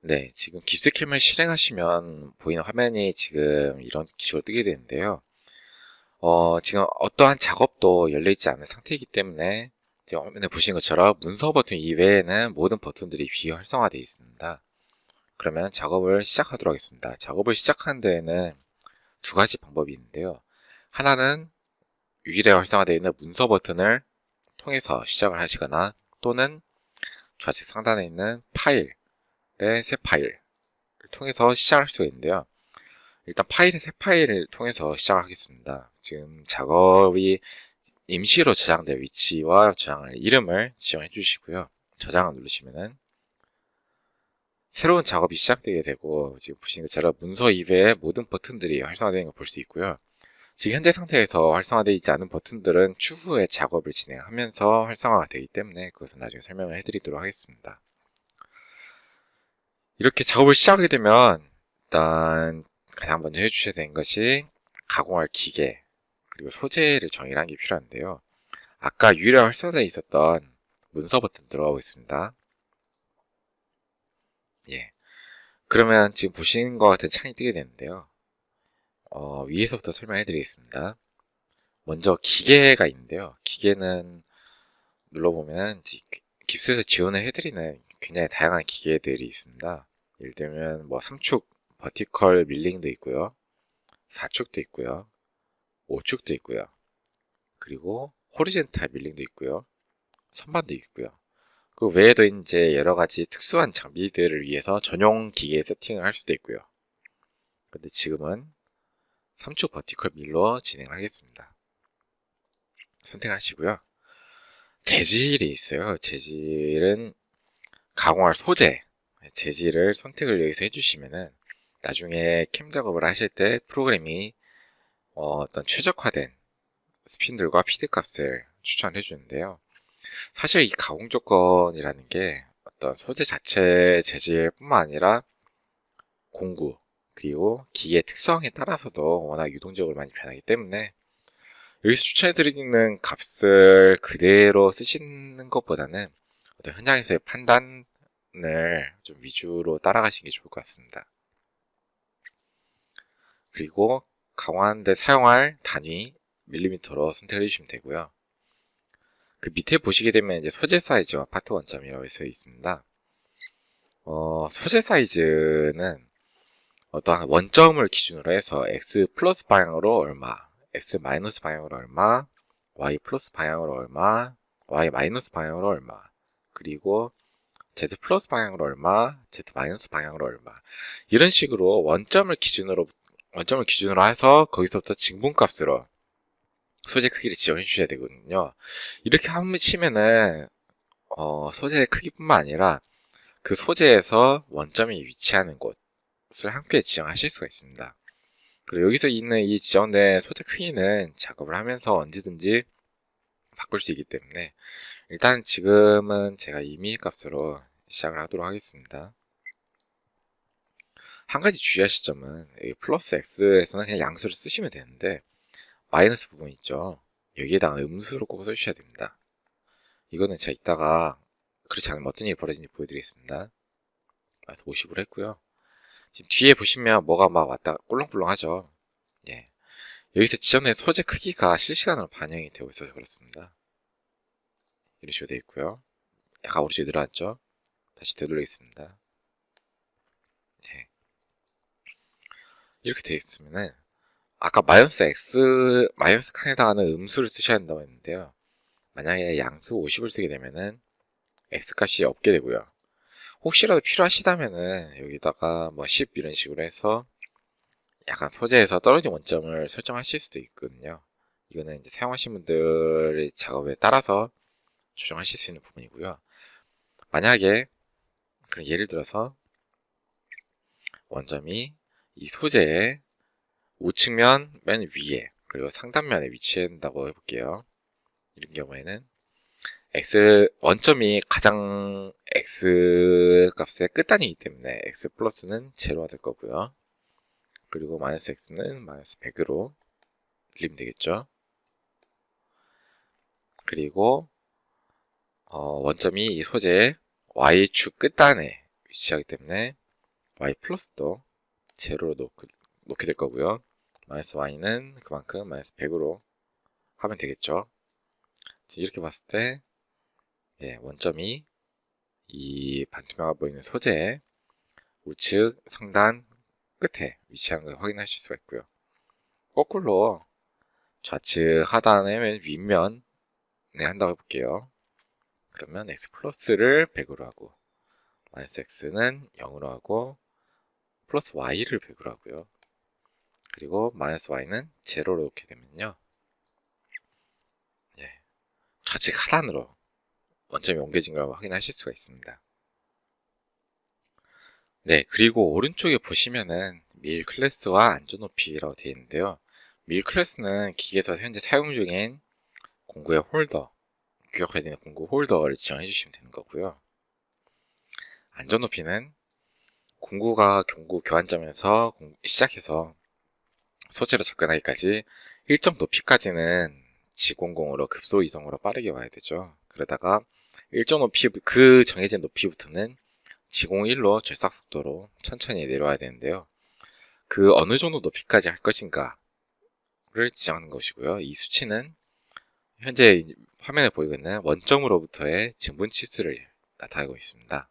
네, 지금 깁스캠을 실행하시면 보이는 화면이 지금 이런 식으로 뜨게 되는데요. 어, 지금 어떠한 작업도 열려있지 않은 상태이기 때문에 지금 화면에 보시는 것처럼 문서 버튼 이외에는 모든 버튼들이 비활성화되어 있습니다. 그러면 작업을 시작하도록 하겠습니다. 작업을 시작하는 데에는 두 가지 방법이 있는데요. 하나는 유일에 활성화되어 있는 문서 버튼을 통해서 시작을 하시거나 또는 좌측 상단에 있는 파일의 새 파일을 통해서 시작할 수가 있는데요. 일단 파일의 새 파일을 통해서 시작하겠습니다. 지금 작업이 임시로 저장될 위치와 저장할 이름을 지정해 주시고요. 저장을 누르시면은 새로운 작업이 시작되게 되고 지금 보시는 것처럼 문서 이외의 모든 버튼들이 활성화되는 걸 볼 수 있고요. 지금 현재 상태에서 활성화되어 있지 않은 버튼들은 추후에 작업을 진행하면서 활성화가 되기 때문에 그것은 나중에 설명을 해드리도록 하겠습니다. 이렇게 작업을 시작하게 되면 일단 가장 먼저 해주셔야 되는 것이 가공할 기계 그리고 소재를 정의하는 게 필요한데요. 아까 유일에 활성화되어 있었던 문서 버튼 들어가고 있습니다. 예. 그러면 지금 보시는 것 같은 창이 뜨게 되는데요. 어, 위에서부터 설명해 드리겠습니다. 먼저 기계가 있는데요. 기계는 눌러보면 깁스에서 지원을 해드리는 굉장히 다양한 기계들이 있습니다. 예를 들면 뭐 3축 버티컬 밀링도 있고요. 4축도 있고요. 5축도 있고요. 그리고 호리젠탈 밀링도 있고요. 선반도 있고요. 그 외에도 이제 여러 가지 특수한 장비들을 위해서 전용 기계 세팅을 할 수도 있고요. 근데 지금은 3축 버티컬 밀로 진행하겠습니다. 선택하시고요. 재질이 있어요. 재질은 가공할 소재, 재질을 선택을 여기서 해주시면은 나중에 캠 작업을 하실 때 프로그램이 어, 떤 최적화된 스핀들과 피드 값을 추천해 주는데요. 사실 이 가공 조건이라는 게 어떤 소재 자체 재질뿐만 아니라 공구 그리고 기계 특성에 따라서도 워낙 유동적으로 많이 변하기 때문에 여기서 추천해드리는 값을 그대로 쓰시는 것보다는 어떤 현장에서의 판단을 좀 위주로 따라가시는 게 좋을 것 같습니다. 그리고 강화하는데 사용할 단위 밀리미터로 선택을 해주시면 되고요. 그 밑에 보시게 되면 이제 소재 사이즈와 파트 원점이라고 해서 있습니다. 어, 소재 사이즈는 어떠한 원점을 기준으로 해서 x 플러스 방향으로 얼마, x 마이너스 방향으로 얼마, y 플러스 방향으로 얼마, y 마이너스 방향으로 얼마, 그리고 z 플러스 방향으로 얼마, z 마이너스 방향으로 얼마 이런 식으로 원점을 기준으로 원점을 기준으로 해서 거기서부터 증분값으로 소재 크기를 지정해 주셔야 되거든요. 이렇게 하시면은 어, 소재의 크기뿐만 아니라 그 소재에서 원점이 위치하는 곳을 함께 지정하실 수가 있습니다. 그리고 여기서 있는 이 지정된 소재 크기는 작업을 하면서 언제든지 바꿀 수 있기 때문에 일단 지금은 제가 이미 값으로 시작을 하도록 하겠습니다. 한 가지 주의하실 점은 플러스 x에서는 그냥 양수를 쓰시면 되는데 마이너스 부분 있죠. 여기에다가 음수로 꼭 써주셔야 됩니다. 이거는 제가 이따가 그렇지 않으면 어떤 일이 벌어지는지 보여드리겠습니다. 그래서 50으로 했고요. 지금 뒤에 보시면 뭐가 막 왔다 꿀렁꿀렁 하죠. 예. 여기서 지정된 소재 크기가 실시간으로 반영이 되고 있어서 그렇습니다. 이런 식으로 되어 있고요. 약간 오른쪽에 늘어났죠. 다시 되돌리겠습니다. 예. 이렇게 되어 있으면은 아까 마이너스 x 마이너스 칸에다가는 음수를 쓰셔야 한다고 했는데요. 만약에 양수 50을 쓰게 되면은 x 값이 없게 되고요. 혹시라도 필요하시다면은 여기다가 뭐 10 이런 식으로 해서 약간 소재에서 떨어진 원점을 설정하실 수도 있거든요. 이거는 이제 사용하신 분들의 작업에 따라서 조정하실 수 있는 부분이고요. 만약에 그럼 예를 들어서 원점이 이 소재의 우측면 맨 위에 그리고 상단면에 위치한다고 해볼게요. 이런 경우에는 x 원점이 가장 x 값의 끝단위이기 때문에 x 플러스는 제로가 될 거고요. 그리고 마이너스 x는 마이너스 100으로 들리면 되겠죠. 그리고 어, 원점이 이 소재의 y축 끝단에 위치하기 때문에 y 플러스도 제로로 놓고, 놓게 될 거고요. 마이너스 y는 그만큼 마이너스 100으로 하면 되겠죠. 이렇게 봤을 때 예, 원점이 이 반투명해 보이는 소재 우측 상단 끝에 위치한 걸 확인하실 수가 있고요. 거꾸로 좌측 하단의 맨 윗면에 한다고 해볼게요. 그러면 x 플러스를 100으로 하고 마이너스 x는 0으로 하고 플러스 y를 100으로 하고요. 그리고 마이너스 y는 제로로 놓게 되면요. 예, 좌측 하단으로 원점이 옮겨진 걸 확인하실 수가 있습니다. 네, 그리고 오른쪽에 보시면은 밀 클래스와 안전 높이라고 되어 있는데요. 밀 클래스는 기계에서 현재 사용 중인 공구의 홀더, 규격화되어 있는 공구 홀더를 지정해 주시면 되는 거고요. 안전 높이는 공구가 경구 교환점에서 공- 시작해서 소재로 접근하기까지 일정 높이까지는 지공공으로 급소 이동으로 빠르게 와야 되죠. 그러다가 일정 높이 그 정해진 높이부터는 지공 1로 절삭 속도로 천천히 내려와야 되는데요. 그 어느 정도 높이까지 할 것인가를 지정하는 것이고요. 이 수치는 현재 화면에 보이고 있는 원점으로부터의 증분 치수를 나타내고 있습니다.